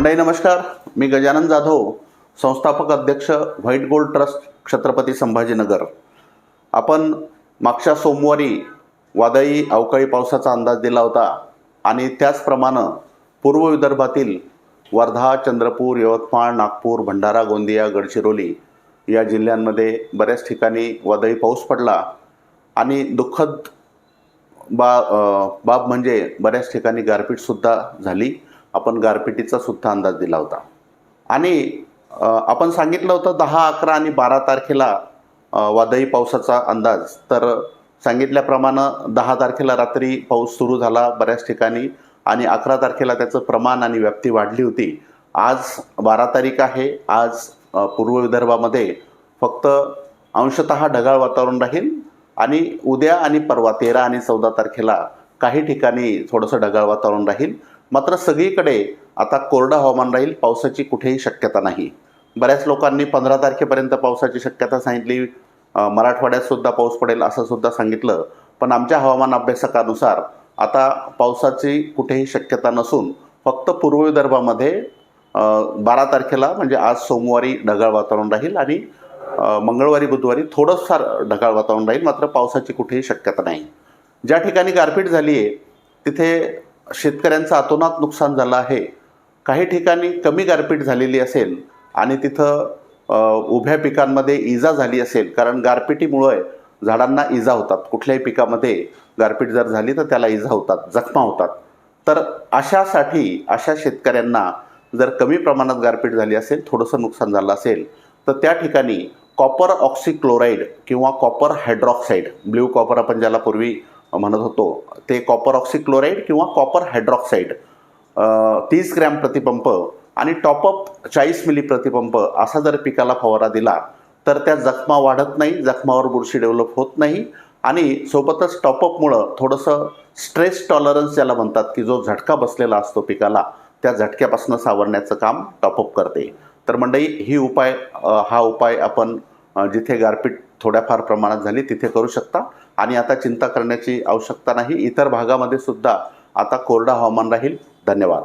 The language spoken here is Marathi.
मंडळी नमस्कार. मी गजानन जाधव संस्थापक अध्यक्ष white gold trust Chhatrapati Sambhajinagar. आपण मागच्या सोमवारी वादळी अवकाळी पावसाचा अंदाज दिला होता आणि त्याचप्रमाणे पूर्व विदर्भातील वर्धा चंद्रपूर यवतमाळ नागपूर भंडारा गोंदिया गडचिरोली या जिल्ह्यांमध्ये बऱ्याच ठिकाणी वादळी पाऊस पडला आणि दुःखद बा बाब म्हणजे बऱ्याच ठिकाणी गारपीटसुद्धा झाली. आपण गारपिटीचा सुद्धा अंदाज दिला होता. आणि आपण सांगितलं होतं दहा अकरा आणि बारा तारखेला वादळी पावसाचा अंदाज. तर सांगितल्याप्रमाणे दहा तारखेला रात्री पाऊस सुरू झाला बऱ्याच ठिकाणी आणि अकरा तारखेला त्याचं प्रमाण आणि व्याप्ती वाढली होती. आज बारा तारीख आहे. आज पूर्व विदर्भामध्ये फक्त अंशतः ढगाळ वातावरण राहील आणि उद्या आणि परवा तेरा आणि चौदा तारखेला काही ठिकाणी थोडंसं ढगाळ वातावरण राहील. मात्र सगळीकडे आता कोरडं हवामान राहील पावसाची कुठेही शक्यता नाही. बऱ्याच लोकांनी पंधरा तारखेपर्यंत पावसाची शक्यता सांगितली. मराठवाड्यात सुद्धा पाऊस पडेल असं सुद्धा सांगितलं. पण आमच्या हवामान अभ्यासकानुसार आता पावसाची कुठेही शक्यता नसून फक्त पूर्व विदर्भामध्ये बारा तारखेला म्हणजे आज सोमवारी ढगाळ वातावरण राहील आणि मंगळवारी बुधवारी थोडंफार ढगाळ वातावरण राहील मात्र पावसाची कुठेही शक्यता नाही. ज्या ठिकाणी गारपीट झाली आहे तिथे शेतकऱ्यांचं अतोनात नुकसान झालं आहे. काही ठिकाणी कमी गारपीट झालेली असेल आणि तिथं उभ्या पिकांमध्ये इजा झाली असेल कारण गारपिटीमुळे झाडांना इजा होतात. कुठल्याही पिकामध्ये गारपीट जर झाली तर त्याला इजा होतात जखमा होतात. तर अशासाठी अशा शेतकऱ्यांना जर कमी प्रमाणात गारपीट झाली असेल थोडंसं नुकसान झालं असेल तर त्या ठिकाणी कॉपर ऑक्सिक्लोराईड किंवा कॉपर हायड्रॉक्साईड ब्ल्यू कॉपर आपण ज्याला पूर्वी म्हणत होतो ते कॉपर ऑक्सिक्लोराईड किंवा कॉपर हायड्रॉक्साईड तीस ग्रॅम प्रतिपंप आणि टॉपअप चाळीस मिली प्रतिपंप असा जर पिकाला फवारा दिला तर त्या जखमा वाढत नाही जखमावर बुरशी डेव्हलप होत नाही आणि सोबतच टॉपअपमुळं थोडंसं स्ट्रेस टॉलरन्स ज्याला म्हणतात की जो झटका बसलेला असतो पिकाला त्या झटक्यापासून सावरण्याचं काम टॉपअप करते. तर मंडळी ही उपाय हा उपाय आपण जिथे गारपीट थोड्याफार प्रमाणात झाली तिथे करू शकता. आणि आता चिंता करण्याची आवश्यकता नाही. इतर भागामध्ये सुद्धा आता कोरडा हवामान राहील. धन्यवाद.